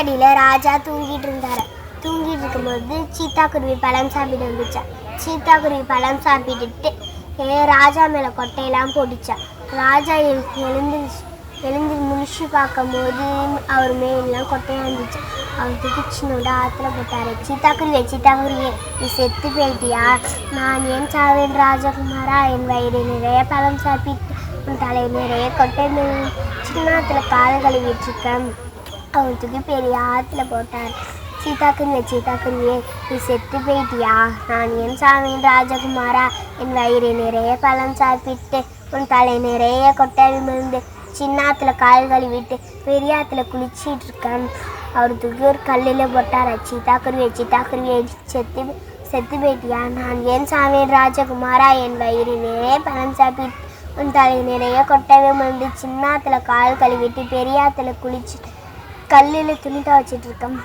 மரத்தடியில் ராஜா தூங்கிட்டு இருந்தார். தூங்கிட்டு இருக்கும்போது சீத்தாக்குருவி பழம் சாப்பிட்டு வந்துச்சா? சீத்தாக்குருவி பழம் சாப்பிட்டுட்டு ஏ ராஜா மேலே கொட்டையெல்லாம் போட்டுச்சான் ராஜா எழு- எழுந்து எழுந்து முழிச்சு பார்க்கும்போது அவர் மேலாம் கொட்டையாக இருந்துச்சு அவர் தூக்கிச்சினோட ஆற்றுல போட்டாரு. சீத்தாக்குருவியே சீத்தாக்குருவியே நீ செத்து போயிட்டியா? நான் ஏன் சாவேன் ராஜகுமாரா? என் வயிறு நிறைய பழம் சாப்பிட்டு உன் தலை நிறைய கொட்டை மேல் சின்னத்துல கால் கழுவிட்டுருக்கேன் அவர் தூக்கி பெரிய ஆற்றுல போட்டார் சீதாக்குருவியே சீதாக்குருவியே நீ செத்து போயிட்டியா? நான் ஏன் சாமியின் ராஜகுமாரா? என் வயிறு நிறைய பழம் சாப்பிட்டு உன் தலை நிறைய கொட்டை விழுந்து சின்னாத்துல கால் கழுவிட்டு பெரிய ஆற்றுல குளிச்சிட்டு இருக்கேன். அவர் தூக்கி ஒரு கல்லில் போட்டார்? சீதாக்குருவியே சீதாக்குருவியே செத்து செத்து போயிட்டியா? நான் ஏன் சாமியின் ராஜகுமாரா? என் வயிறு நிறைய பழம் சாப்பிட்டு உன் தலை நிறைய கொட்டை விழுந்து சின்னாத்துல கால் கழுவிட்டு பெரியாத்துல குளிச்சுட்டு கல்லில் துணிட்டா வச்சிட்டு இருக்கேன்